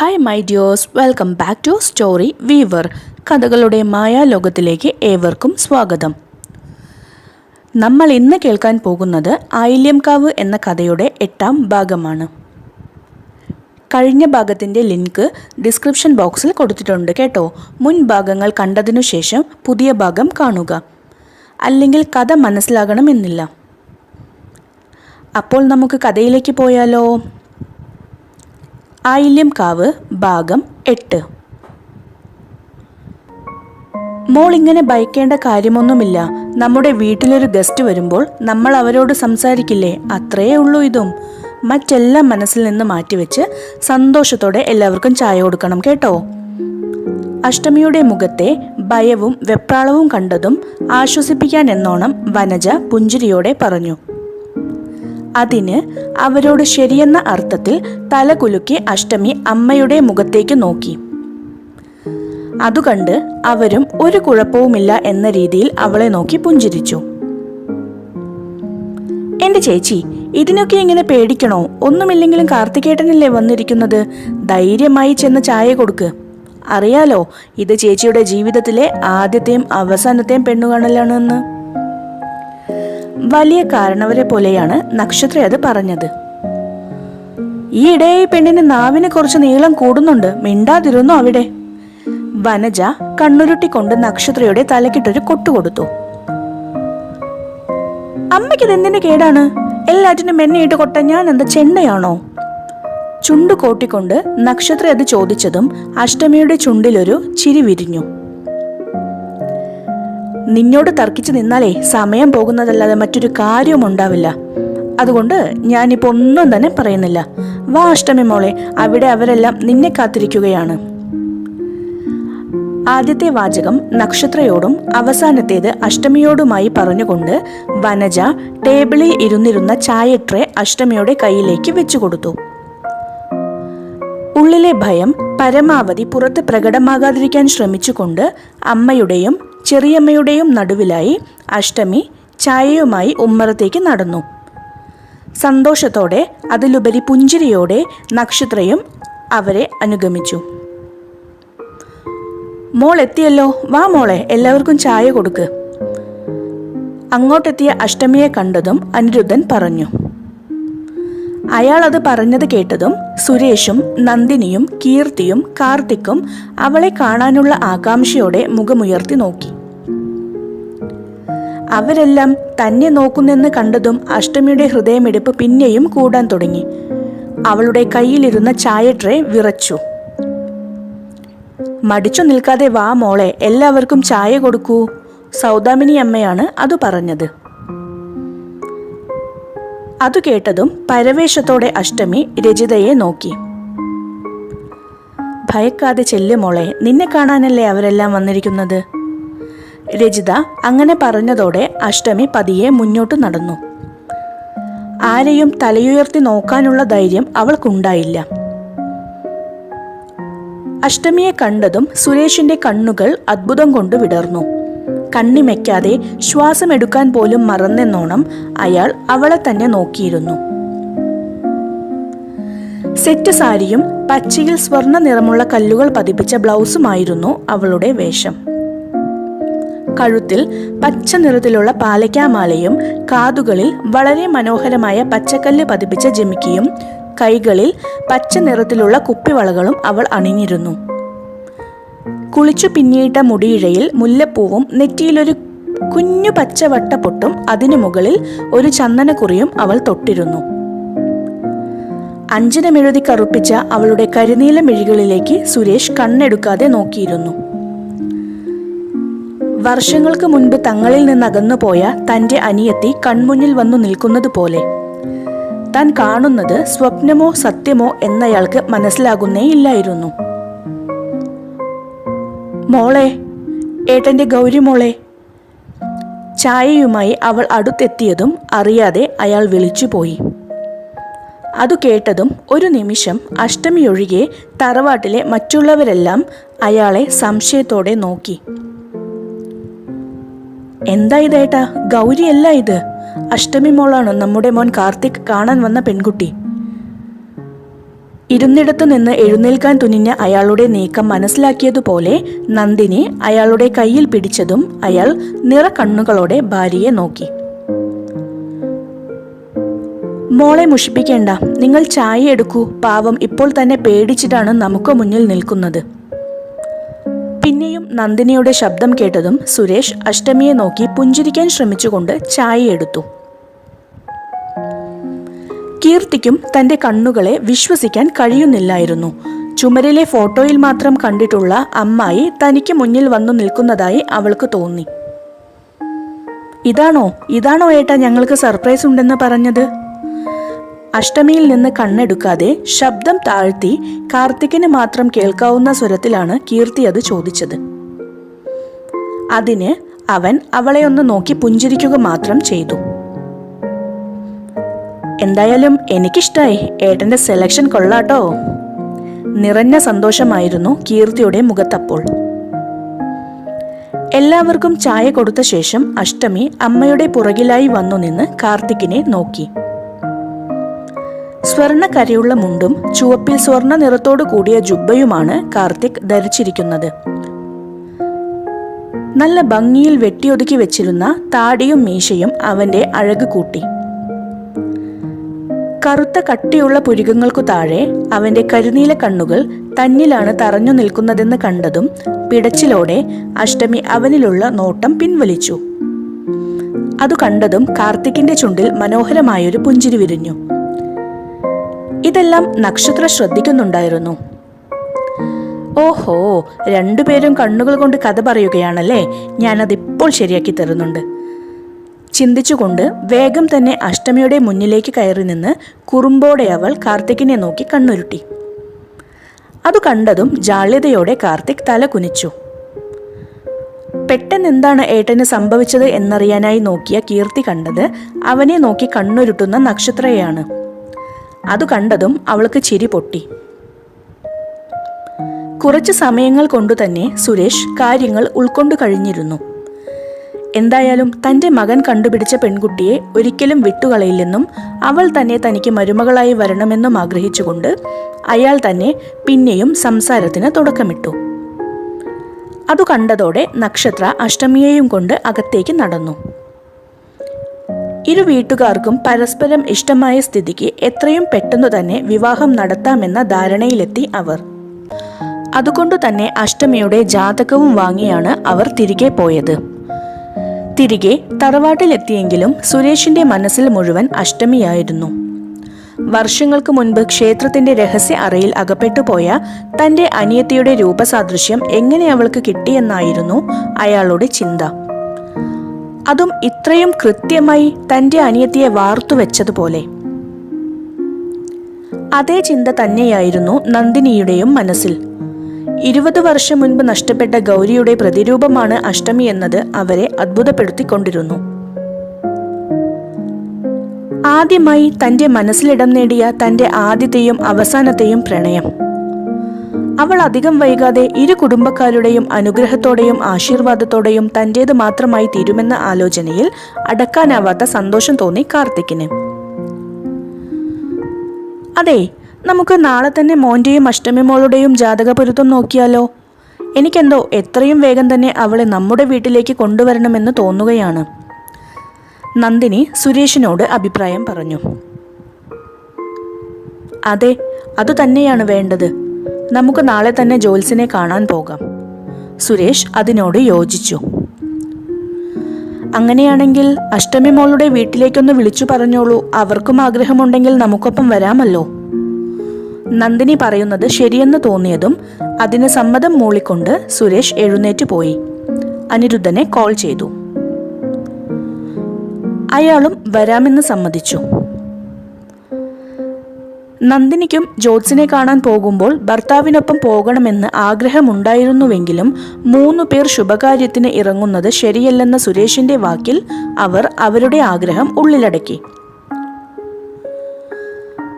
Hi my dears welcome back to story weaver കഥകളുടെ മായാലോകത്തിലേക്ക് ഏവർക്കും സ്വാഗതം. നമ്മൾ ഇന്ന് കേൾക്കാൻ പോകുന്നത് ആയില്യംകാവ് എന്ന കഥയുടെ എട്ടാം ഭാഗമാണ്. കഴിഞ്ഞ ഭാഗത്തിന്റെ ലിങ്ക് ഡിസ്ക്രിപ്ഷൻ ബോക്സിൽ കൊടുത്തിട്ടുണ്ട് കേട്ടോ. മുൻ ഭാഗങ്ങൾ കണ്ടതിനു ശേഷം പുതിയ ഭാഗം കാണുക. അല്ലെങ്കിൽ കഥ മനസ്സിലാകണമെന്നില്ല. അപ്പോൾ നമുക്ക് കഥയിലേക്ക് പോയാലോ? ആയില്യം കാവ് ഭാഗം എട്ട്. മോൾ ഇങ്ങനെ ഭയക്കേണ്ട കാര്യമൊന്നുമില്ല. നമ്മുടെ വീട്ടിലൊരു ഗസ്റ്റ് വരുമ്പോൾ നമ്മൾ അവരോട് സംസാരിക്കില്ലേ? അത്രയേ ഉള്ളൂ ഇതും. മറ്റെല്ലാം മനസ്സിൽ നിന്ന് മാറ്റിവെച്ച് സന്തോഷത്തോടെ എല്ലാവർക്കും ചായ കൊടുക്കണം കേട്ടോ. അഷ്ടമിയുടെ മുഖത്തെ ഭയവും വെപ്രാളവും കണ്ടതും ആശ്വസിപ്പിക്കാൻ എന്നോണം വനജ പുഞ്ചിരിയോടെ പറഞ്ഞു. അതിന് അവരോട് ശരിയെന്ന അർത്ഥത്തിൽ തലകുലുക്കി അഷ്ടമി അമ്മയുടെ മുഖത്തേക്ക് നോക്കി. അതുകണ്ട് അവരും ഒരു കുഴപ്പവുമില്ല എന്ന രീതിയിൽ അവളെ നോക്കി പുഞ്ചിരിച്ചു. എന്റെ ചേച്ചി ഇതിനൊക്കെ ഇങ്ങനെ പേടിക്കണോ? ഒന്നുമില്ലെങ്കിലും കാർത്തികേട്ടനല്ലേ വന്നിരിക്കുന്നത്? ധൈര്യമായി ചെന്ന് ചായ കൊടുക്ക്. അറിയാലോ ഇത് ചേച്ചിയുടെ ജീവിതത്തിലെ ആദ്യത്തെയും അവസാനത്തെയും പെണ്ണുകാണലാണെന്ന്. വലിയ കാരണവരെ പോലെയാണ് നക്ഷത്ര അത് പറഞ്ഞത്. ഈയിടെ ഈ പെണ്ണിന് നാവിന് കുറച്ച് നീളം കൂടുന്നുണ്ട്. മിണ്ടാതിരുന്നു അവിടെ? വനജ കണ്ണുരുട്ടിക്കൊണ്ട് നക്ഷത്രയുടെ തലക്കിട്ടൊരു കൊട്ടുകൊടുത്തു അമ്മയ്ക്കിത് എന്തിന്റെ കേടാണ്? എല്ലാറ്റിനും എണ്ണയിട്ട് കൊട്ട ഞാൻ എന്താ ചെണ്ടയാണോ? ചുണ്ടു കോട്ടിക്കൊണ്ട് നക്ഷത്ര അത് ചോദിച്ചതും അഷ്ടമിയുടെ ചുണ്ടിലൊരു ചിരി വിരിഞ്ഞു. നിന്നോട് തർക്കിച്ചു നിന്നാലേ സമയം പോകുന്നതല്ലാതെ മറ്റൊരു കാര്യവും ഉണ്ടാവില്ല. അതുകൊണ്ട് ഞാനിപ്പോൾ ഒന്നും തന്നെ പറയുന്നില്ല. വാ അഷ്ടമി മോളെ അവിടെ അവരെല്ലാം നിന്നെ കാത്തിരിക്കുകയാണ്. ആദ്യത്തെ വാചകം നക്ഷത്രയോടും അവസാനത്തേത് അഷ്ടമിയോടുമായി പറഞ്ഞുകൊണ്ട് വനജ ടേബിളിൽ ഇരുന്നിരുന്ന ചായ ട്രേ അഷ്ടമിയുടെ കയ്യിലേക്ക് വെച്ചുകൊടുത്തു. ഉള്ളിലെ ഭയം പരമാവധി പുറത്ത് പ്രകടമാകാതിരിക്കാൻ ശ്രമിച്ചുകൊണ്ട് അമ്മയുടെയും ചെറിയമ്മയുടെയും നടുവിലായി അഷ്ടമി ചായയുമായി ഉമ്മറത്തേക്ക് നടന്നു. സന്തോഷത്തോടെ അതിലുപരി പുഞ്ചിരിയോടെ നക്ഷത്രയും അവരെ അനുഗമിച്ചു. മോൾ എത്തിയല്ലോ വാ മോളെ എല്ലാവർക്കും ചായ കൊടുക്ക് അങ്ങോട്ടെത്തിയ അഷ്ടമിയെ കണ്ടതും അനിരുദ്ധൻ പറഞ്ഞു. അയാൾ അത് പറഞ്ഞത് കേട്ടതും സുരേഷും നന്ദിനിയും കീർത്തിയും കാർത്തിക്കും അവളെ കാണാനുള്ള ആകാംക്ഷയോടെ മുഖമുയർത്തി നോക്കി. അവരെല്ലാം തന്നെ നോക്കുന്നെന്ന് കണ്ടതും അഷ്ടമിയുടെ ഹൃദയമിടിപ്പ് പിന്നെയും കൂടാൻ തുടങ്ങി. അവളുടെ കയ്യിലിരുന്ന ചായ ട്രേ വിറച്ചു. മടിച്ചു നിൽക്കാതെ വാ മോളെ എല്ലാവർക്കും ചായ കൊടുക്കൂ സൗദാമിനി അമ്മയാണ് അത് പറഞ്ഞത്. അത് കേട്ടതും പരവേശത്തോടെ അഷ്ടമി രചിതയെ നോക്കി. ഭയക്കാതെ ചെല്ലു മോളെ നിന്നെ കാണാനല്ലേ അവരെല്ലാം വന്നിരിക്കുന്നത്? രജിത അങ്ങനെ പറഞ്ഞതോടെ അഷ്ടമി പതിയെ മുന്നോട്ട് നടന്നു. ആരെയും തലയുയർത്തി നോക്കാനുള്ള ധൈര്യം അവൾക്കുണ്ടായില്ല. അഷ്ടമിയെ കണ്ടതും സുരേഷിന്റെ കണ്ണുകൾ അത്ഭുതം കൊണ്ട് വിടർന്നു. കണ്ണിമയ്ക്കാതെ ശ്വാസമെടുക്കാൻ പോലും മറന്നെന്നോണം അയാൾ അവളെ തന്നെ നോക്കിയിരുന്നു. സെറ്റ് സാരിയും പച്ചയിൽ സ്വർണ നിറമുള്ള കല്ലുകൾ പതിപ്പിച്ച ബ്ലൗസുമായിരുന്നു അവളുടെ വേഷം. കഴുത്തിൽ പച്ച നിറത്തിലുള്ള പാലയ്ക്കാമാലയും കാതുകളിൽ വളരെ മനോഹരമായ പച്ചക്കല്ല് പതിപ്പിച്ച ജമിക്കിയും കൈകളിൽ പച്ച നിറത്തിലുള്ള കുപ്പിവളകളും അവൾ അണിഞ്ഞിരുന്നു. കുളിച്ചു പിന്നിയിട്ട മുടിയിഴയിൽ മുല്ലപ്പൂവും നെറ്റിയിലൊരു കുഞ്ഞു പച്ച വട്ടപ്പൊട്ടും അതിനു മുകളിൽ ഒരു ചന്ദനക്കുറിയും അവൾ തൊട്ടിരുന്നു. അഞ്ജനമെഴുതി കറുപ്പിച്ച അവളുടെ കരിനീല മിഴികളിലേക്ക് സുരേഷ് കണ്ണെടുക്കാതെ നോക്കിയിരുന്നു. വർഷങ്ങൾക്ക് മുൻപ് തങ്ങളിൽ നിന്ന് അകന്നുപോയ തന്റെ അനിയത്തി കൺമുന്നിൽ വന്നു നിൽക്കുന്നത് പോലെ താൻ കാണുന്നത് സ്വപ്നമോ സത്യമോ എന്നയാൾക്ക് മനസ്സിലാകുന്നേ ഇല്ലായിരുന്നു. മോളെ ഏട്ടന്റെ ഗൗരി മോളെ ചായയുമായി അവൾ അടുത്തെത്തിയതും അറിയാതെ അയാൾ വിളിച്ചുപോയി. അതു കേട്ടതും ഒരു നിമിഷം അഷ്ടമിയൊഴികെ തറവാട്ടിലെ മറ്റുള്ളവരെല്ലാം അയാളെ സംശയത്തോടെ നോക്കി. എന്താ ഇതേട്ടാ ഗൗരിയല്ല ഇത്. അഷ്ടമി മോളാണ് നമ്മുടെ മോൻ കാർത്തിക് കാണാൻ വന്ന പെൺകുട്ടി. ഇരുന്നിടത്തു നിന്ന് എഴുന്നേൽക്കാൻ തുനിഞ്ഞ അയാളുടെ നീക്കം മനസ്സിലാക്കിയതുപോലെ നന്ദിനി അയാളുടെ കയ്യിൽ പിടിച്ചതും അയാൾ നിറ കണ്ണുകളോടെ ഭാര്യയെ നോക്കി. മോളെ മുഷിപ്പിക്കേണ്ട. നിങ്ങൾ ചായ എടുക്കൂ. പാവം ഇപ്പോൾ തന്നെ പേടിച്ചിട്ടാണ് നമുക്ക് മുന്നിൽ നിൽക്കുന്നത്. പിന്നെയും നന്ദിനിയുടെ ശബ്ദം കേട്ടതും സുരേഷ് അഷ്ടമിയെ നോക്കി പുഞ്ചിരിക്കാൻ ശ്രമിച്ചുകൊണ്ട് ചായ എടുത്തു. കീർത്തിക്കും തന്റെ കണ്ണുകളെ വിശ്വസിക്കാൻ കഴിയുന്നില്ലായിരുന്നു. ചുമരിലെ ഫോട്ടോയിൽ മാത്രം കണ്ടിട്ടുള്ള അമ്മായി തനിക്ക് മുന്നിൽ വന്നു നിൽക്കുന്നതായി അവൾക്ക് തോന്നി. ഇതാണോ? ഇതാണോ ഏട്ടാ ഞങ്ങൾക്ക് സർപ്രൈസ് ഉണ്ടെന്ന് പറഞ്ഞത്? അഷ്ടമിയിൽ നിന്ന് കണ്ണെടുക്കാതെ ശബ്ദം താഴ്ത്തി കാർത്തികിന് മാത്രം കേൾക്കാവുന്ന സ്വരത്തിലാണ് കീർത്തി അത് ചോദിച്ചത്. അതിന് അവൻ അവളെ ഒന്ന് നോക്കി പുഞ്ചിരിക്കുക മാത്രം ചെയ്തു. എന്തായാലും എനിക്കിഷ്ടായി. ഏട്ടന്റെ സെലക്ഷൻ കൊള്ളാട്ടോ. നിറഞ്ഞ സന്തോഷമായിരുന്നു കീർത്തിയുടെ മുഖത്തപ്പോൾ. എല്ലാവർക്കും ചായ കൊടുത്ത ശേഷം അഷ്ടമി അമ്മയുടെ പുറകിലായി വന്നു നിന്ന് കാർത്തിക്കിനെ നോക്കി. സ്വർണ കരയുള്ള മുണ്ടും ചുവപ്പിൽ സ്വർണ നിറത്തോടു കൂടിയ ജുബ്ബയുമാണ് കാർത്തിക് ധരിച്ചിരിക്കുന്നത്. നല്ല ഭംഗിയിൽ വെട്ടിയൊതുക്കി വെച്ചിരുന്ന താടിയും മീശയും അവന്റെ അഴക് കൂട്ടി. കറുത്ത കട്ടിയുള്ള പുരികങ്ങൾക്കു താഴെ അവന്റെ കരുനീല കണ്ണുകൾ തന്നിലാണ് തറഞ്ഞു നിൽക്കുന്നതെന്ന് കണ്ടതും പിടച്ചിലോടെ അഷ്ടമി അവനിലുള്ള നോട്ടം പിൻവലിച്ചു. അതു കണ്ടതും കാർത്തിക്കിന്റെ ചുണ്ടിൽ മനോഹരമായൊരു പുഞ്ചിരി വിരിഞ്ഞു. ഇതെല്ലാം നക്ഷത്ര ശ്രദ്ധിക്കുന്നുണ്ടായിരുന്നു. ഓഹോ രണ്ടുപേരും കണ്ണുകൾ കൊണ്ട് കഥ പറയുകയാണല്ലേ? ഞാനതിപ്പോൾ ശരിയാക്കി തരുന്നുണ്ട്. ചിന്തിച്ചുകൊണ്ട് വേഗം തന്നെ അഷ്ടമിയുടെ മുന്നിലേക്ക് കയറി നിന്ന് കുറുമ്പോടെ അവൾ കാർത്തിക്കിനെ നോക്കി കണ്ണുരുട്ടി. അത് കണ്ടതും ജാള്യതയോടെ കാർത്തിക് തല കുനിച്ചു. പെട്ടെന്ന് എന്താണ് ഏട്ടന് സംഭവിച്ചത് എന്നറിയാനായി നോക്കിയ കീർത്തി കണ്ടത് അവനെ നോക്കി കണ്ണുരുട്ടുന്ന നക്ഷത്രയെയാണ്. അത് കണ്ടതും അവൾക്ക് ചിരി പൊട്ടി. കുറച്ച് സമയങ്ങൾ കൊണ്ടു തന്നെ സുരേഷ് കാര്യങ്ങൾ ഉൾക്കൊണ്ടു കഴിഞ്ഞിരുന്നു. എന്തായാലും തന്റെ മകൻ കണ്ടുപിടിച്ച പെൺകുട്ടിയെ ഒരിക്കലും വിട്ടുകളയില്ലെന്നും അവൾ തന്നെ തനിക്ക് മരുമകളായി വരണമെന്നും ആഗ്രഹിച്ചുകൊണ്ട് അയാൾ തന്നെ പിന്നെയും സംസാരത്തിന് തുടക്കമിട്ടു. അതു കണ്ടതോടെ നക്ഷത്ര അഷ്ടമിയെയും കൊണ്ട് അകത്തേക്ക് നടന്നു. ഇരു വീട്ടുകാർക്കും പരസ്പരം ഇഷ്ടമായ സ്ഥിതിക്ക് എത്രയും പെട്ടെന്നു തന്നെ വിവാഹം നടത്താമെന്ന ധാരണയിലെത്തി അവർ. അതുകൊണ്ടു തന്നെ അഷ്ടമിയുടെ ജാതകവും വാങ്ങിയാണ് അവർ തിരികെ പോയത്. തിരികെ തറവാട്ടിലെത്തിയെങ്കിലും സുരേഷിന്റെ മനസ്സിൽ മുഴുവൻ അഷ്ടമിയായിരുന്നു. വർഷങ്ങൾക്ക് മുൻപ് ക്ഷേത്രത്തിന്റെ രഹസ്യ അറയിൽ അകപ്പെട്ടുപോയ തന്റെ അനിയത്തിയുടെ രൂപസാദൃശ്യം എങ്ങനെ അവൾക്ക് കിട്ടിയെന്നായിരുന്നു അയാളുടെ ചിന്ത. അതും ഇത്രയും കൃത്യമായി തന്റെ അനിയത്തിയെ വാർത്തുവെച്ചതുപോലെ അതേ ചിന്ത തന്നെയായിരുന്നു നന്ദിനിയുടെയും മനസ്സിൽ. ഇരുപത് വർഷം മുൻപ് നഷ്ടപ്പെട്ട ഗൗരിയുടെ പ്രതിരൂപമാണ് അഷ്ടമി എന്നത് അവരെ അത്ഭുതപ്പെടുത്തിക്കൊണ്ടിരുന്നു. ആദ്യമായി തന്റെ മനസ്സിലിടം നേടിയ തന്റെ ആദ്യത്തെയും അവസാനത്തെയും പ്രണയം. അവൾ അധികം വൈകാതെ ഇരു കുടുംബക്കാരുടെയും അനുഗ്രഹത്തോടെയും ആശീർവാദത്തോടെയും തന്റേത് മാത്രമായി തീരുമെന്ന ആലോചനയിൽ അടക്കാനാവാത്ത സന്തോഷം തോന്നി കാർത്തിക്കിന്. അതെ നമുക്ക് നാളെ തന്നെ മോന്റെയും അഷ്ടമി മോളുടെയും ജാതക പൊരുത്തം നോക്കിയാലോ? എനിക്കെന്തോ എത്രയും വേഗം തന്നെ അവളെ നമ്മുടെ വീട്ടിലേക്ക് കൊണ്ടുവരണമെന്ന് തോന്നുകയാണ്. നന്ദിനി സുരേഷിനോട് അഭിപ്രായം പറഞ്ഞു. അതെ അതുതന്നെയാണ് വേണ്ടത്. നമുക്ക് നാളെ തന്നെ ജോൽസിനെ കാണാൻ പോകാം. സുരേഷ് അതിനോട് യോജിച്ചു. അങ്ങനെയാണെങ്കിൽ അഷ്ടമി മോളുടെ വീട്ടിലേക്കൊന്ന് വിളിച്ചു പറഞ്ഞോളൂ. അവർക്കും ആഗ്രഹമുണ്ടെങ്കിൽ നമുക്കൊപ്പം വരാമല്ലോ. നന്ദിനി പറയുന്നത് ശരിയെന്ന് തോന്നിയതും അതിന് സമ്മതം മൂളിക്കൊണ്ട് സുരേഷ് എഴുന്നേറ്റ് പോയി. അനിരുദ്ധനെ കോൾ ചെയ്തു. അയാളും വരാമെന്ന് സമ്മതിച്ചു. നന്ദിനിക്കും ജോത്സിനെ കാണാൻ പോകുമ്പോൾ ഭർത്താവിനൊപ്പം പോകണമെന്ന് ആഗ്രഹമുണ്ടായിരുന്നുവെങ്കിലും മൂന്നു പേർ ശുഭകാര്യത്തിന് ഇറങ്ങുന്നത് ശരിയല്ലെന്ന സുരേഷിന്റെ വാക്കിൽ അവർ അവരുടെ ആഗ്രഹം ഉള്ളിലടക്കി.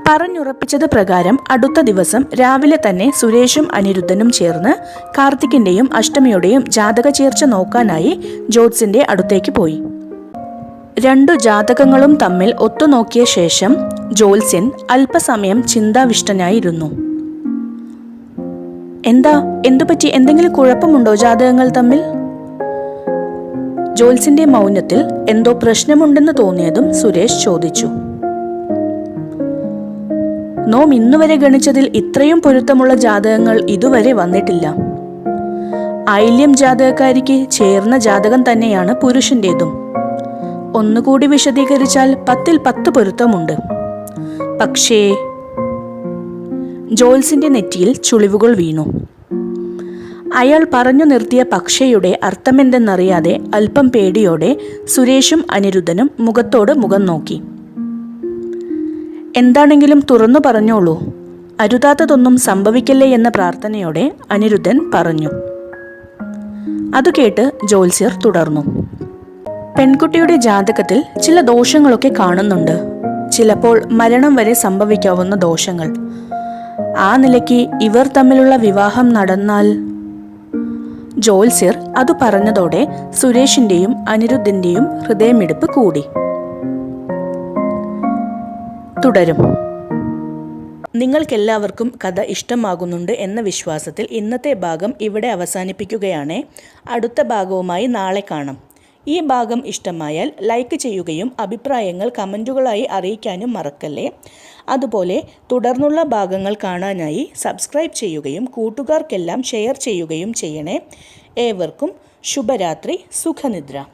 പറഞ്ഞുറപ്പിച്ചത് പ്രകാരം അടുത്ത ദിവസം രാവിലെ തന്നെ സുരേഷും അനിരുദ്ധനും ചേർന്ന് കാർത്തികിന്റെയും അഷ്ടമിയുടെയും ജാതക ചേർച്ച നോക്കാനായി ജോത്സിന്റെ അടുത്തേക്ക് പോയി. രണ്ടു ജാതകങ്ങളും തമ്മിൽ ഒത്തുനോക്കിയ ശേഷം ജോത്സ്യൻ അല്പസമയം ചിന്താവിഷ്ടനായിരുന്നു. എന്താ? എന്തുപറ്റി? എന്തെങ്കിലും കുഴപ്പമുണ്ടോ ജാതകങ്ങൾ തമ്മിൽ? ജോൽസിന്റെ മൗനത്തിൽ എന്തോ പ്രശ്നമുണ്ടെന്ന് തോന്നിയതും സുരേഷ് ചോദിച്ചു. നോം ഇന്നുവരെ ഗണിച്ചതിൽ ഇത്രയും പൊരുത്തമുള്ള ജാതകങ്ങൾ ഇതുവരെ വന്നിട്ടില്ല. ഐല്യം ജാതകക്കാരിക്ക് ചേർന്ന ജാതകം തന്നെയാണ് പുരുഷന്റേതും. ഒന്നുകൂടി വിശദീകരിച്ചാൽ പത്തിൽ പത്ത് പൊരുത്തമുണ്ട്. പക്ഷേ ജോൽസിന്റെ നെറ്റിയിൽ ചുളിവുകൾ വീണു. അയാൾ പറഞ്ഞു നിർത്തിയ പക്ഷയുടെ അർത്ഥമെന്തെന്നറിയാതെ അല്പം പേടിയോടെ സുരേഷും അനിരുദ്ധനും മുഖത്തോട് മുഖം നോക്കി. എന്താണെങ്കിലും തുറന്നു പറഞ്ഞോളൂ. അരുതാത്തതൊന്നും സംഭവിക്കല്ലേ എന്ന പ്രാർത്ഥനയോടെ അനിരുദ്ധൻ പറഞ്ഞു. അത് കേട്ട് ജോത്സ്യർ തുടർന്നു. പെൺകുട്ടിയുടെ ജാതകത്തിൽ ചില ദോഷങ്ങളൊക്കെ കാണുന്നുണ്ട്. ചിലപ്പോൾ മരണം വരെ സംഭവിക്കാവുന്ന ദോഷങ്ങൾ. ആ നിലയ്ക്ക് ഇവർ തമ്മിലുള്ള വിവാഹം നടന്നാൽ ജോത്സ്യർ അത് പറഞ്ഞതോടെ സുരേഷിന്റെയും അനിരുദ്ധിന്റെയും ഹൃദയമിടിപ്പ് കൂടി. തുടരും. നിങ്ങൾക്കെല്ലാവർക്കും കഥ ഇഷ്ടമാകുന്നുണ്ട് എന്ന വിശ്വാസത്തിൽ ഇന്നത്തെ ഭാഗം ഇവിടെ അവസാനിപ്പിക്കുകയാണ്. അടുത്ത ഭാഗവുമായി നാളെ കാണാം. ഈ ഭാഗം ഇഷ്ടമായാൽ ലൈക്ക് ചെയ്യുകയും അഭിപ്രായങ്ങൾ കമന്റുകളായി അറിയിക്കാനും മറക്കല്ലേ. അതുപോലെ തുടർന്നുള്ള ഭാഗങ്ങൾ കാണാനായി സബ്സ്ക്രൈബ് ചെയ്യുകയും കൂട്ടുകാർക്കെല്ലാം ഷെയർ ചെയ്യുകയും ചെയ്യണേ. ഏവർക്കും ശുഭരാത്രി സുഖനിദ്ര.